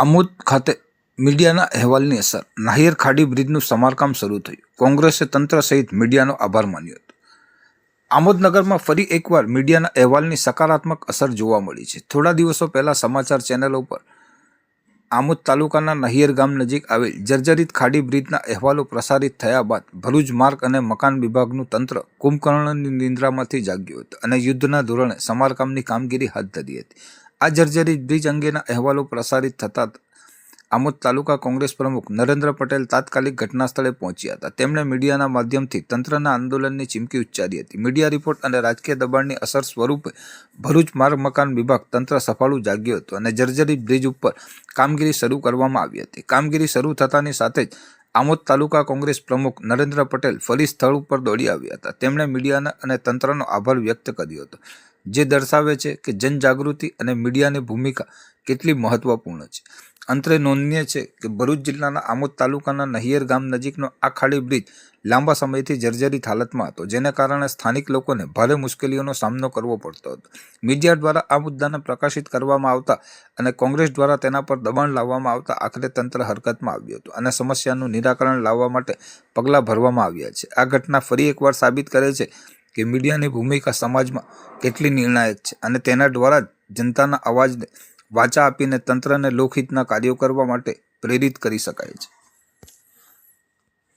આમોદ ખાતે મીડિયાના અહેવાલની અસર. નાહિર ખાડી બ્રિજનું સમારકામ શરૂ થયું. કોંગ્રેસે તંત્ર સહિત મીડિયાનો આભાર માન્યો હતો. આમોદ નગરમાં ફરી એકવાર મીડિયાના અહેવાલની સકારાત્મક અસર જોવા મળી છે. થોડા દિવસો પહેલા સમાચાર ચેનલો પર આમોદ તાલુકાના નહિયર ગામ નજીક આવેલ જર્જરિત ખાડી બ્રિજના અહેવાલો પ્રસારિત થયા બાદ ભરૂચ માર્ગ અને મકાન વિભાગનું તંત્ર કુંભકર્ણની નિંદ્રામાંથી જાગ્યું હતું અને યુદ્ધના ધોરણે સમારકામની કામગીરી હાથ ધરી હતી. આ જર્જરિત બ્રિજ અંગેના અહેવાલો પ્રસારિત થતા આમોદ તાલુકા કોંગ્રેસ પ્રમુખ નરેન્દ્ર પટેલ તાત્કાલિક ઘટના સ્થળે પહોંચ્યા હતા. તેમણે મીડિયાના માધ્યમથી તંત્રના આંદોલનની ચીમકી ઉચ્ચારી હતી. મીડિયા રિપોર્ટ અને રાજકીય દબાણની અસર સ્વરૂપે ભરૂચ માર્ગ મકાન વિભાગ તંત્ર સફાળું જાગ્યું હતું અને જર્જરિત બ્રિજ ઉપર કામગીરી શરૂ કરવામાં આવી હતી. કામગીરી શરૂ થતાની સાથે જ આમોદ તાલુકા કોંગ્રેસ પ્રમુખ નરેન્દ્ર પટેલ ફરી સ્થળ ઉપર દોડી આવ્યા હતા. તેમણે મીડિયાના અને તંત્રનો આભાર વ્યક્ત કર્યો હતો. જે દર્શાવે છે કે જનજાગૃતિ અને મીડિયાની ભૂમિકા કેટલી મહત્વપૂર્ણ છે. અંતરે નોંધનીય છે કે ભરૂચ જિલ્લાના આમોદ તાલુકાના નહિયર ગામ નજીકનો આ ખાડી બ્રિજ લાંબા સમયથી જર્જરિત હાલતમાં હતો, જેને કારણે સ્થાનિક લોકોને ભારે મુશ્કેલીઓનો સામનો કરવો પડતો હતો. મીડિયા દ્વારા આ મુદ્દાને પ્રકાશિત કરવામાં આવતા અને કોંગ્રેસ દ્વારા તેના પર દબાણ લાવવામાં આવતા આખરે તંત્ર હરકતમાં આવ્યું હતું અને સમસ્યાનું નિરાકરણ લાવવા માટે પગલાં ભરવામાં આવ્યા છે. આ ઘટના ફરી એકવાર સાબિત કરે છે કે મીડિયાની ભૂમિકા સમાજમાં કેટલી નિર્ણાયક છે અને તેના દ્વારા જનતાના અવાજને વાચા આપીને તંત્રને લોકહિતના કાર્યો કરવા માટે પ્રેરિત કરી શકાય છે.